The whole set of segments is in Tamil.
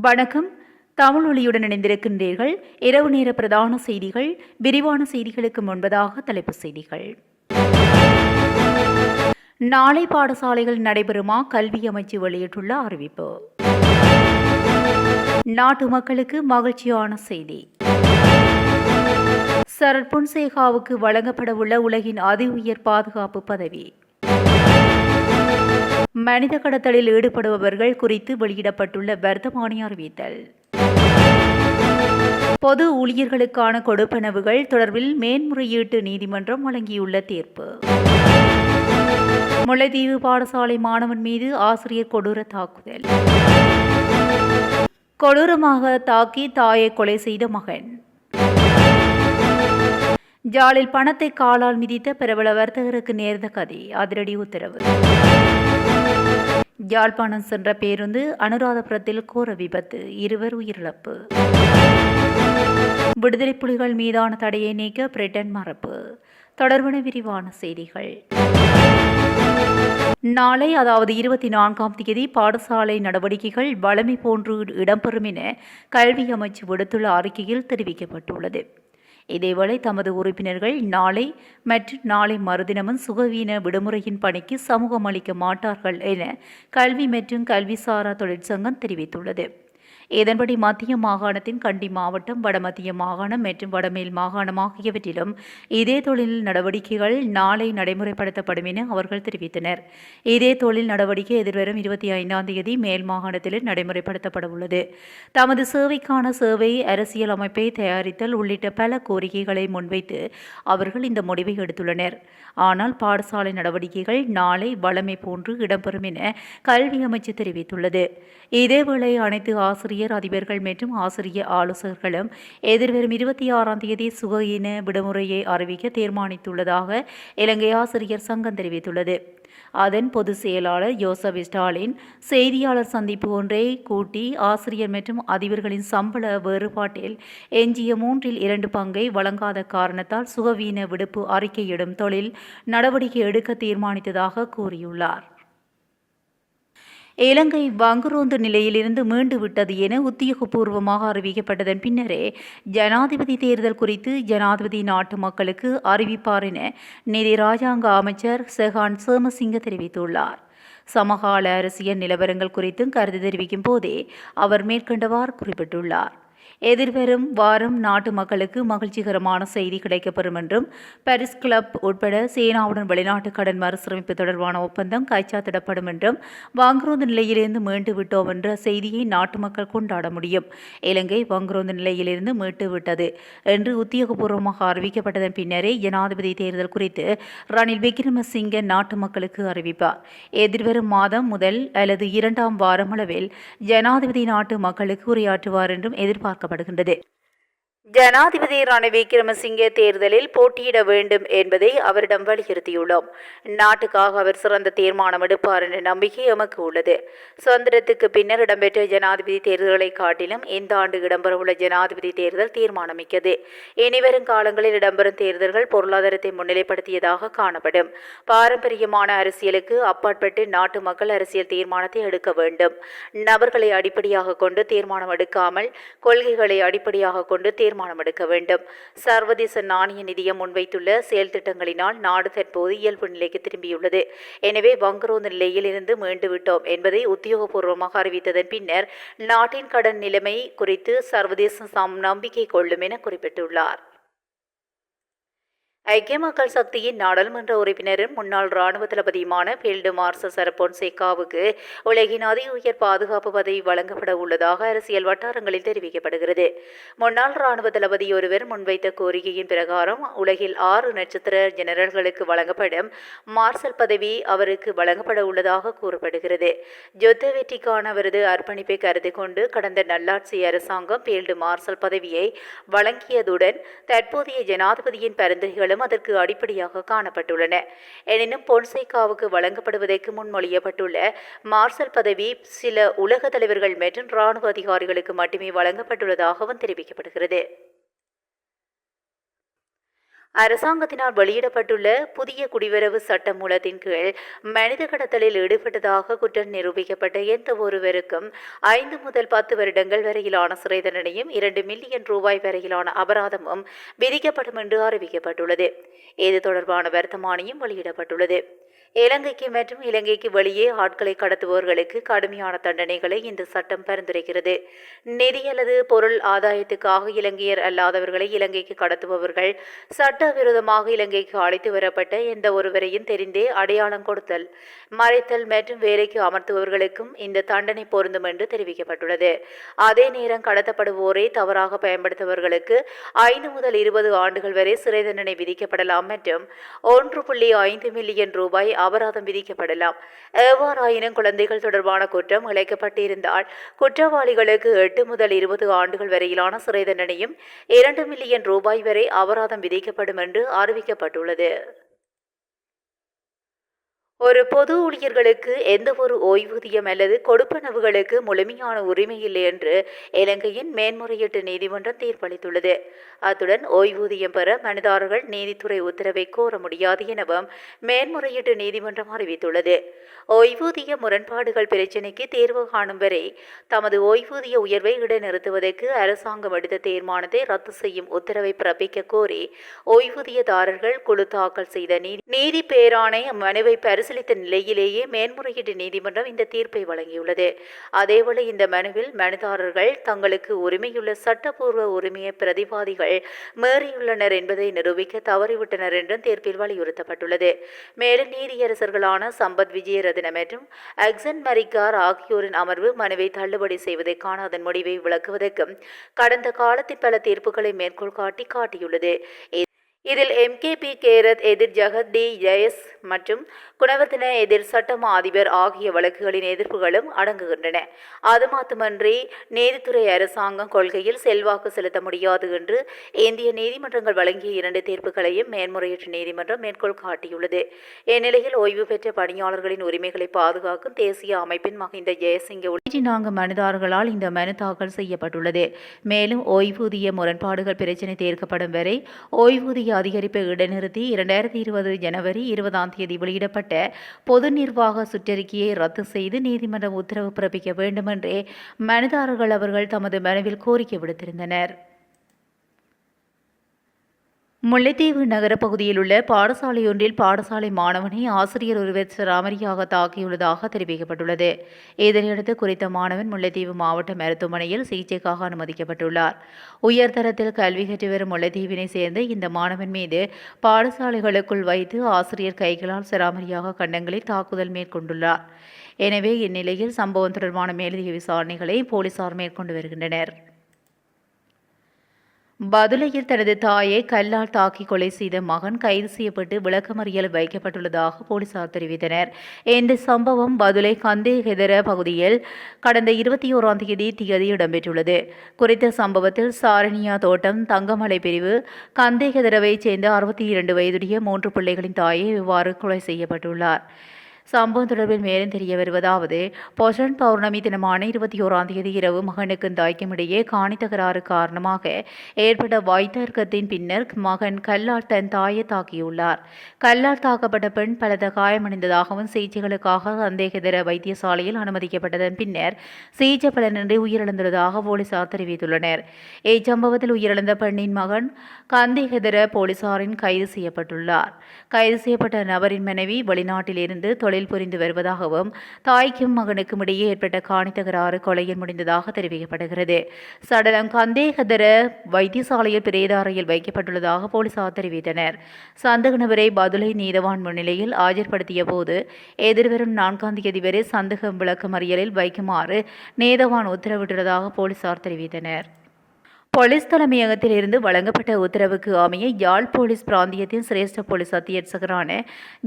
வணக்கம். தமிழொலியுடன் இணைந்திருக்கின்றீர்கள். இரவு நேர பிரதான செய்திகள் விரிவான செய்திகளுக்கு முன்பதாக தலைப்புச் செய்திகள். நாளை பாடசாலைகள் நடைபெறுமா கல்வி அமைச்சு வெளியிட்டுள்ள அறிவிப்பு. நாட்டு மக்களுக்கு மகிழ்ச்சியான செய்தி. சரத் பொன்சேகாவுக்கு வழங்கப்படவுள்ள உலகின் அதி உயர் பாதுகாப்பு பதவி. மனித கடத்தலில் ஈடுபடுபவர்கள் குறித்து வெளியிடப்பட்டுள்ள வர்த்தமானி அறிவித்தல். பொது ஊழியர்களுக்கான கொடுப்பனவுகள் தொடர்பில் மேன்முறையீட்டு நீதிமன்றம் வழங்கியுள்ள தீர்ப்பு. முல்லைத்தீவு பாடசாலை மாணவன் மீது ஆசிரியர் கொடூர தாக்குதல். கொடூரமாக தாக்கி தாயை கொலை செய்த மகன். ஜாலில் பணத்தை காலால் மிதித்த பிரபல வர்த்தகருக்கு நேர்ந்த கதை. அதிரடி உத்தரவு. யாழ்ப்பாணம் சென்ற பேருந்து அனுராதபுரத்தில் கோர விபத்து. இருவர் உயிரிழப்பு. விடுதலை புலிகள் மீதான தடையை நீக்க பிரிட்டன் மரப்பு தொடர்பான விரிவான செய்திகள். நாளை அதாவது இருபத்தி நான்காம் தேதி பாடசாலை நடவடிக்கைகள் வளமை போன்று இடம்பெறும் என கல்வி அமைச்சு விடுத்துள்ள அறிக்கையில் தெரிவிக்கப்பட்டுள்ளது. இதேவேளை தமது உறுப்பினர்கள் நாளை மற்றும் நாளை மறுதினமும் சுகவீன விடுமுறையின் பணிக்கு சமூகம் அளிக்க மாட்டார்கள் என கல்வி மற்றும் கல்விசாரா தொழிற்சங்கம் தெரிவித்துள்ளது. இதன்படி மத்திய மாகாணத்தின் கண்டி மாவட்டம் வடமத்திய மாகாணம் மற்றும் வடமேல் மாகாணம் ஆகியவற்றிலும் இதே தொழில் நடவடிக்கைகள் நாளை நடைமுறைப்படுத்தப்படும் என அவர்கள் தெரிவித்தனர். இதே தொழில் நடவடிக்கை எதிர்வரும் இருபத்தி ஐந்தாம் தேதி மேல் மாகாணத்தில் நடைமுறைப்படுத்தப்பட உள்ளது. தமது சேவைக்கான சேவை அரசியல் அமைப்பை தயாரித்தல் உள்ளிட்ட பல கோரிக்கைகளை முன்வைத்து அவர்கள் இந்த முடிவை எடுத்துள்ளனர். ஆனால் பாடசாலை நடவடிக்கைகள் நாளை வளமை போன்று இடம்பெறும் என கல்வி அமைச்சு தெரிவித்துள்ளது. இதேவேளை அனைத்து ஆசிரியர் அதிபர்கள் மற்றும் ஆசிரியர் ஆலோசகர்களும் எதிர்வரும் இருபத்தி ஆறாம் தேதி சுகஈன விடுமுறையை அறிவிக்க தீர்மானித்துள்ளதாக இலங்கை ஆசிரியர் சங்கம் தெரிவித்துள்ளது. அதன் பொதுச் செயலாளர் யோசப் ஸ்டாலின் செய்தியாளர் சந்திப்பு ஒன்றை கூட்டி ஆசிரியர் மற்றும் அதிபர்களின் சம்பள வேறுபாட்டில் எஞ்சிய மூன்றில் இரண்டு பங்கை வழங்காத காரணத்தால் சுகவீன விடுப்பு அறிக்கையிடும் தொழில் நடவடிக்கை எடுக்க தீர்மானித்ததாக கூறியுள்ளார். இலங்கை வங்குரோந்து நிலையிலிருந்து மீண்டு விட்டது என உத்தியோகபூர்வமாக அறிவிக்கப்பட்டதன் பின்னரே ஜனாதிபதி தேர்தல் குறித்து ஜனாதிபதி நாட்டு மக்களுக்கு அறிவிப்பார் என நிதி ராஜாங்க அமைச்சர் செஹான் சேமசிங்க தெரிவித்துள்ளார். சமகால அரசியல் நிலவரங்கள் குறித்தும் கருத்து தெரிவிக்கும் போதே அவர் மேற்கண்டவாறு குறிப்பிட்டுள்ளார். எதிர்வரும் வாரம் நாட்டு மக்களுக்கு மகிழ்ச்சிகரமான செய்தி கிடைக்கப்பெறும் என்றும் பாரிஸ் கிளப் உட்பட சீனாவுடன் வெளிநாட்டு கடன் மறுசீரமைப்பு தொடர்பான ஒப்பந்தம் கைச்சாத்திடப்படும் என்றும் வாங்குரோந்து நிலையிலிருந்து மீண்டு விட்டோம் என்ற செய்தியை நாட்டு மக்கள் கொண்டாட முடியும். இலங்கை வாங்குரோந்து நிலையிலிருந்து மீட்டு விட்டது என்று உத்தியோகபூர்வமாக அறிவிக்கப்பட்டதன் பின்னரே ஜனாதிபதி தேர்தல் குறித்து ரணில் விக்ரமசிங்க நாட்டு மக்களுக்கு அறிவிப்பார். எதிர்வரும் மாதம் முதல் அல்லது இரண்டாம் வாரம் அளவில் ஜனாதிபதி நாட்டு மக்களுக்கு உரையாற்றுவார் என்றும் எதிர்பார்க்க எதிர்பார்க்கப்படுகின்றது ஜனாதிபதி ரணில் விக்ரமசிங்கே தேர்தலில் போட்டியிட வேண்டும் என்பதை அவரிடம் வலியுறுத்தியுள்ளோம். நாட்டுக்காக அவர் சிறந்த தீர்மானம் எடுப்பார் என்ற நம்பிக்கை எமக்கு உள்ளது. சுதந்திரத்துக்கு பின்னர் இடம்பெற்ற ஜனாதிபதி தேர்தல்களை காட்டிலும் இந்த ஆண்டு இடம்பெறவுள்ள ஜனாதிபதி தேர்தல் தீர்மானமிக்கது. இனிவரும் காலங்களில் இடம்பெறும் தேர்தல்கள் பொருளாதாரத்தை முன்னிலைப்படுத்தியதாக காணப்படும். பாரம்பரியமான அரசியலுக்கு அப்பாற்பட்டு நாட்டு மக்கள் அரசியல் தீர்மானத்தை எடுக்க வேண்டும். நபர்களை அடிப்படையாக கொண்டு தீர்மானம் எடுக்காமல் கொள்கைகளை அடிப்படையாக கொண்டு தீர்மானம் தீர்மானம் எடுக்க வேண்டும். சர்வதேச நாணய நிதியம் முன்வைத்துள்ள செயல் திட்டங்களினால் நாடு தற்போது இயல்பு நிலைக்கு திரும்பியுள்ளது. எனவே வங்குரோந்த நிலையில் இருந்து மீண்டு விட்டோம் என்பதை உத்தியோகபூர்வமாக அறிவித்ததன் பின்னர் நாட்டின் கடன் நிலைமை குறித்து சர்வதேச நம்பிக்கை கொள்ளும் என குறிப்பிட்டுள்ளார். ஐக்கிய மக்கள் சக்தியின் நாடாளுமன்ற உறுப்பினரும் முன்னாள் ராணுவ தளபதியுமான ஃபீல்டு மார்ஷல் சரபொன்சேகாவுக்கு உலகின் அதி உயர் பாதுகாப்பு பதவி வழங்கப்பட உள்ளதாக அரசியல் வட்டாரங்களில் தெரிவிக்கப்படுகிறது. முன்னாள் ராணுவ தளபதி ஒருவர் முன்வைத்த கோரிக்கையின் பிரகாரம் உலகில் ஆறு நட்சத்திர ஜெனரல்களுக்கு வழங்கப்படும் மார்ஷல் பதவி அவருக்கு வழங்கப்பட உள்ளதாக கூறப்படுகிறது. யுத்த வெற்றிக்கான அவரது அர்ப்பணிப்பை கருதி கொண்டு கடந்த நல்லாட்சி அரசாங்கம் ஃபீல்டு மார்ஷல் பதவியை வழங்கியதுடன் தற்போதைய ஜனாதிபதியின் பரிந்துரைகளும் விவரங்களும் அதற்கு அடிப்படையாக காணப்பட்டுள்ளன. எனினும் பொன்சைகாவுக்கு வழங்கப்படுவதற்கு முன்மொழியப்பட்டுள்ள மார்சல் பதவி சில உலக தலைவர்கள் மற்றும் ராணுவ அதிகாரிகளுக்கு மட்டுமே வழங்கப்பட்டுள்ளதாகவும் தெரிவிக்கப்படுகிறது. அரசாங்கத்தினால் வெளியிடப்பட்டுள்ள புதிய குடிவரவு சட்ட மூலத்தின் கீழ் மனித கடத்தலில் ஈடுபட்டதாக குற்றம் நிரூபிக்கப்பட்ட எந்த ஒருவருக்கும் ஐந்து முதல் பத்து வருடங்கள் வரையிலான சிறை தண்டனையும் இரண்டு மில்லியன் ரூபாய் வரையிலான அபராதமும் விதிக்கப்படும் என்று அறிவிக்கப்பட்டுள்ளது. இது தொடர்பான வர்த்தமானியும் வெளியிடப்பட்டுள்ளது. இலங்கைக்கு மற்றும் இலங்கைக்கு வெளியே ஆட்களை கடத்துபவர்களுக்கு கடுமையான தண்டனைகளை இந்த சட்டம் பரிந்துரைக்கிறது. நிதி அல்லது பொருள் ஆதாயத்துக்காக இலங்கையர் அல்லாதவர்களை இலங்கைக்கு கடத்துபவர்கள் சட்டவிரோதமாக இலங்கைக்கு அழைத்து வரப்பட்ட எந்த ஒருவரையும் தெரிந்தே அடையாளம் கொடுத்தல் மறைத்தல் மற்றும் வேலைக்கு அமர்த்துபவர்களுக்கும் இந்த தண்டனை பொருந்தும் என்று தெரிவிக்கப்பட்டுள்ளது. அதே நேரம் கடத்தப்படுவோரை தவறாக பயன்படுத்துபவர்களுக்கு ஐந்து முதல் இருபது ஆண்டுகள் வரை சிறை தண்டனை விதிக்கப்படலாம் மற்றும் ஒன்று புள்ளி ஐந்து மில்லியன் ரூபாய் அபராதம் விதிக்கப்படலாம். எவ்வாறாயினும் குழந்தைகள் தொடர்பான குற்றம் இழைக்கப்பட்டிருந்தால் குற்றவாளிகளுக்கு எட்டு முதல் இருபது ஆண்டுகள் வரையிலான சிறை தண்டனையும் இரண்டு மில்லியன் ரூபாய் வரை அபராதம் விதிக்கப்படும் என்று அறிவிக்கப்பட்டுள்ளது. ஒரு பொது ஊழியர்களுக்கு எந்த ஒரு ஓய்வூதியம் அல்லது கொடுப்பனவுகளுக்கு முழுமையான உரிமை இல்லை என்று இலங்கையின் மேன்முறையீட்டு நீதிமன்றம் தீர்ப்பளித்துள்ளது. அத்துடன் ஓய்வூதியம் பெற மனிதாரர்கள் நீதித்துறை உத்தரவை கோர முடியாது எனவும் மேன்முறையீட்டு நீதிமன்றம் அறிவித்துள்ளது. ஓய்வூதிய முரண்பாடுகள் பிரச்சினைக்கு தீர்வு காணும் வரை தமது ஓய்வூதிய உயர்வை இடைநிறுத்துவதற்கு அரசாங்கம் எடுத்த தீர்மானத்தை ரத்து செய்யும் உத்தரவை பிறப்பிக்க கோரி ஓய்வூதியதாரர்கள் குழு தாக்கல் செய்த நீதி நீதி பேராணை மனுவை பரிசீலித்த நிலையிலேயே மேன்முறையீடு நீதிமன்றம் இந்த தீர்ப்பை வழங்கியுள்ளது. அதேவேளை இந்த மனுவில் மனுதாரர்கள் தங்களுக்கு உரிமையுள்ள சட்டப்பூர்வ உரிமையை பிரதிவாதிகள் மீறியுள்ளனர் என்பதை நிரூபிக்க தவறிவிட்டனர் என்றும் தீர்ப்பில் வலியுறுத்தப்பட்டுள்ளது. மேலும் நீதியரசர்களான சம்பத் விஜயரத்ன மற்றும் அக்சன் மரிக்கார் ஆகியோரின் அமர்வு மனுவை தள்ளுபடி செய்வதற்கான அதன் முடிவை விளக்குவதற்கும் கடந்த காலத்தின் பல தீர்ப்புகளை மேற்கோள் காட்டி காட்டியுள்ளது. இதில் எம்கேபி கேரத் எதிர் ஜெகத் ஜெயஸ் மற்றும் குணவர்த்தன எதிர் சட்டமா அதிபர் ஆகிய வழக்குகளின் எதிர்ப்புகளும் அடங்குகின்றன. அது மாத்திரமன்றி நீதித்துறை அரசாங்கம் கொள்கையில் செல்வாக்கு செலுத்த முடியாது என்று இந்திய நீதிமன்றங்கள் வழங்கிய இரண்டு தீர்ப்புகளையும் மேன்முறையீட்டு நீதிமன்றம் மேற்கோள் காட்டியுள்ளது. இந்நிலையில் ஓய்வு பெற்ற பணியாளர்களின் உரிமைகளை பாதுகாக்கும் தேசிய அமைப்பின் மகிந்த ஜெயசிங்க நான்கு மனுதாரர்களால் இந்த மனு தாக்கல் செய்யப்பட்டுள்ளது. மேலும் ஓய்வூதிய முரண்பாடுகள் பிரச்சினை தீர்க்கப்படும் வரை ஓய்வூதிய அதிகரிப்பை இடைநிறுத்தி இரண்டாயிரத்தி இருபது ஜனவரி இருபதாம் தேதி வெளியிடப்பட்ட பொது நிர்வாக சுற்றறிக்கையை ரத்து செய்து நீதிமன்றம் உத்தரவு பிறப்பிக்க வேண்டுமென்றே மனுதாரர்கள் அவர்கள் தமது மனுவில் கோரிக்கை விடுத்திருந்தனர். முல்லைத்தீவு நகர பகுதியில் உள்ள பாடசாலையொன்றில் பாடசாலை மாணவனை ஆசிரியர் ஒருவர் சராமரியாக தாக்கியுள்ளதாக தெரிவிக்கப்பட்டுள்ளது. இதனையடுத்து குறித்த மாணவன் முல்லைத்தீவு மாவட்ட மருத்துவமனையில் சிகிச்சைக்காக அனுமதிக்கப்பட்டுள்ளார். உயர்தரத்தில் கல்வி கற்று வரும் முல்லைத்தீவினை சேர்ந்த இந்த மாணவன் மீது பாடசாலைகளுக்குள் வைத்து ஆசிரியர் கைகளால் சராமரியாக கண்டங்களில் தாக்குதல் மேற்கொண்டுள்ளார். எனவே இந்நிலையில் சம்பவம் தொடர்பான மேலதிக விசாரணைகளை போலீசார் மேற்கொண்டு வருகின்றனர். பதுளையில் தனது தாயை கல்லால் தாக்கி கொலை செய்த மகன் கைது செய்யப்பட்டு விளக்கமறியல் வைக்கப்பட்டுள்ளதாக போலீசார் தெரிவித்தனர். இந்த சம்பவம் பதுளை கந்தேகெதர பகுதியில் கடந்த இருபத்தி ஓராம் தேதி திகதி இடம்பெற்றுள்ளது. குறித்த சம்பவத்தில் சாரணியா தோட்டம் தங்கமலை பிரிவு கந்தேகெதரவை சேர்ந்த அறுபத்தி இரண்டு வயதுடைய மூன்று பிள்ளைகளின் தாயை இவ்வாறு கொலை செய்யப்பட்டுள்ளார். சம்பவம் தொடர்பில் மேலும் தெரிய வருவதாவது பொசன் பௌர்ணமி தினமான இருபத்தி ஓராம் தேதி இரவு மகனுக்கும் தாய்க்கும் இடையே காணி தகராறு காரணமாக ஏற்பட்ட வாய்த்தர்க்கத்தின் பின்னர் மகன் கல்லால் தன் தாயை தாக்கியுள்ளார். கல்லால் தாக்கப்பட்ட பெண் பலத காயமடைந்ததாகவும் சிகிச்சைகளுக்காக சந்தேகதர வைத்தியசாலையில் அனுமதிக்கப்பட்டதன் பின்னர் சிகிச்சை பலனின்றி உயிரிழந்துள்ளதாக போலீசார் தெரிவித்துள்ளனர். இச்சம்பவத்தில் உயிரிழந்த பெண்ணின் மகன் கந்தேகதர போலீசாரின் கைது செய்யப்பட்டுள்ளார். கைது செய்யப்பட்ட நபரின் மனைவி வெளிநாட்டிலிருந்து தொழில் தொழில் புரிந்து வருவதாகவும் தாய்க்கும் மகனுக்கும் இடையே ஏற்பட்ட காணி தகராறு கொலையில் முடிந்ததாக தெரிவிக்கப்படுகிறது. சடலம் கந்தேகதர வைத்தியசாலையில் பிரேத அறையில் வைக்கப்பட்டுள்ளதாக போலீசார் தெரிவித்தனர். சந்தக நபரை பதுளை நீதவான் முன்னிலையில் ஆஜர்படுத்திய போது எதிர்வரும் நான்காம் தேதி வரை சந்தகம் விளக்கமறியலில் வைக்குமாறு நீதவான் உத்தரவிட்டுள்ளதாக போலீசார் தெரிவித்தனர். போலீஸ் தலைமையகத்தில் இருந்து வழங்கப்பட்ட உத்தரவுக்கு அமைய யாழ் போலீஸ் பிராந்தியத்தின் சிரேஷ்ட போலீஸ் அத்தியட்சகரான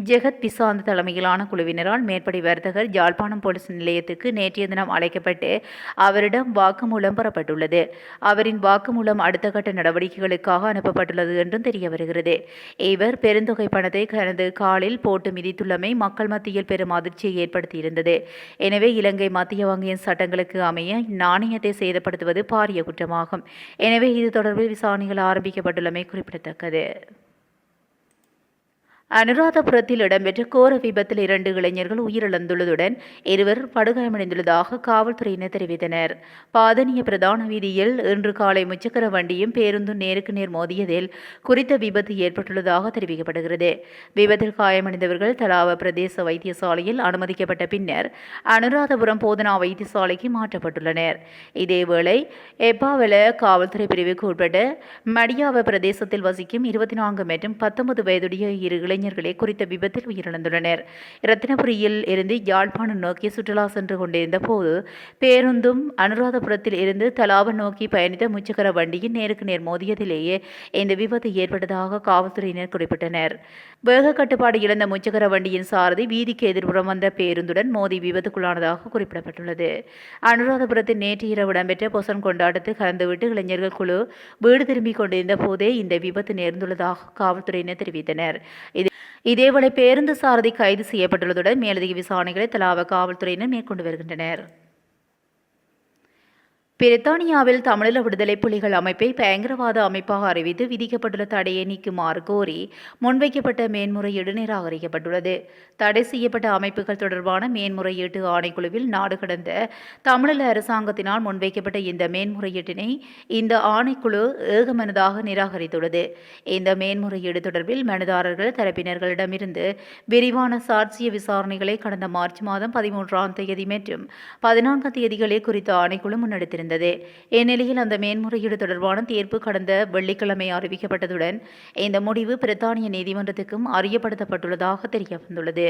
ஜெகத் பிசாந்த் தலைமையிலான குழுவினரால் மேற்படி வர்த்தகர் யாழ்ப்பாணம் போலீஸ் நிலையத்துக்கு நேற்றைய தினம் அழைக்கப்பட்டு அவரிடம் வாக்குமூலம் பெறப்பட்டுள்ளது. அவரின் வாக்குமூலம் அடுத்த கட்ட நடவடிக்கைகளுக்காக அனுப்பப்பட்டுள்ளது என்றும் தெரிய வருகிறது. இவர் பெருந்தொகை பணத்தை தனது காலில் போட்டு மிதித்துள்ளமை மக்கள் மத்தியில் பெரும் அதிர்ச்சியை ஏற்படுத்தியிருந்தது. எனவே இலங்கை மத்திய வங்கியின் சட்டங்களுக்கு அமைய நாணயத்தை சேதப்படுத்துவது பாரிய குற்றமாகும். எனவே இது தொடர்பில் விசாரணைகள் ஆரம்பிக்கப்பட்டுள்ளமை குறிப்பிடத்தக்கது. அனுராதபுரத்தில் இடம்பெற்ற கோர விபத்தில் இரண்டு இளைஞர்கள் உயிரிழந்துள்ளதுடன் இருவர் படுகாயமடைந்துள்ளதாக காவல்துறையினர் தெரிவித்தனர். பாதனிய பிரதான வீதியில் இன்று காலை முச்சக்கர வண்டியும் பேருந்தும் நேருக்கு நேர் மோதியதில் குறித்த விபத்து ஏற்பட்டுள்ளதாக தெரிவிக்கப்படுகிறது. விபத்தில் காயமடைந்தவர்கள் தலாவ பிரதேச வைத்தியசாலையில் அனுமதிக்கப்பட்ட பின்னர் அனுராதபுரம் போதனா வைத்தியசாலைக்கு மாற்றப்பட்டுள்ளனர். இதேவேளை எப்பாவல காவல்துறை பிரிவுக்கு உட்பட்ட மடியாவ பிரதேசத்தில் வசிக்கும் இருபத்தி நான்கு மற்றும் பத்தொன்பது வயதுடைய இரு இளைஞர்களே குறித்த விபத்தில் உயிரிழந்துள்ளனர். ரத்தினபுரியில் இருந்து யாழ்ப்பாணம் நோக்கி சுற்றுலா சென்று கொண்டிருந்த போது பேருந்தும் அனுராதபுரத்தில் இருந்து தலாவன் நோக்கி பயணித்த முச்சக்கர வண்டியின் நேருக்கு நேர் மோதியதிலேயே இந்த விபத்து ஏற்பட்டதாக காவல்துறையினர் குறிப்பிட்டனர். வேக கட்டுப்பாடு இழந்த முச்சக்கர வண்டியின் சாரதி வீதிக்கு எதிர்புறம் வந்த பேருந்துடன் மோதி விபத்துக்குள்ளானதாக குறிப்பிடப்பட்டுள்ளது. அனுராதபுரத்தில் நேற்று இரவு இடம்பெற்ற பொசன் கொண்டாட்டத்தில் கலந்துவிட்டு இளைஞர்கள் குழு வீடு திரும்பிக் கொண்டிருந்த போதே இந்த விபத்து நேர்ந்துள்ளதாக காவல்துறையினர் தெரிவித்தனர். இது இதேவேளை பேருந்து சாரதி கைது செய்யப்பட்டுள்ளதுடன் மேலதிக விசாரணைகளை தலாவ காவல்துறையினர் மேற்கொண்டு வருகின்றனர். பிரித்தானியாவில் தமிழீழ விடுதலை புலிகள் அமைப்பை பயங்கரவாத அமைப்பாக அறிவித்து விதிக்கப்பட்டுள்ள தடையை நீக்குமாறு கோரி முன்வைக்கப்பட்ட மேன்முறையீடு நிராகரிக்கப்பட்டுள்ளது. தடை செய்யப்பட்ட அமைப்புகள் தொடர்பான மேன்முறையீட்டு ஆணைக்குழுவில் நாடு கடந்த தமிழீழ அரசாங்கத்தினால் முன்வைக்கப்பட்ட இந்த மேன்முறையீட்டினை இந்த ஆணைக்குழு ஏகமனதாக நிராகரித்துள்ளது. இந்த மேன்முறையீடு தொடர்பில் மனுதாரர்கள் தரப்பினர்களிடமிருந்து விரிவான சாட்சிய விசாரணைகளை கடந்த மார்ச் மாதம் பதிமூன்றாம் தேதி மற்றும் பதினான்காம் தேதிகளே குறித்த ஆணைக்குழு முன்னெடுத்திருந்தது. இருந்தது. இந்நிலையில் அந்த மேன்முறையீடு தொடர்பான தீர்ப்பு கடந்த வெள்ளிக்கிழமை அறிவிக்கப்பட்டதுடன் இந்த முடிவு பிரித்தானிய நீதிமன்றத்துக்கும் அறியப்படுத்தப்பட்டுள்ளதாக தெரிய வந்துள்ளது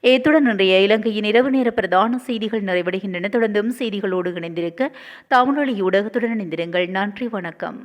இத்துடன் இன்றைய இலங்கையின் இரவு நேர பிரதான செய்திகள் நிறைவடைகின்றன. தொடர்ந்தும் செய்திகளோடு இணைந்திருக்க தமிழொலி ஊடகத்துடன் இணைந்திருங்கள். நன்றி வணக்கம்.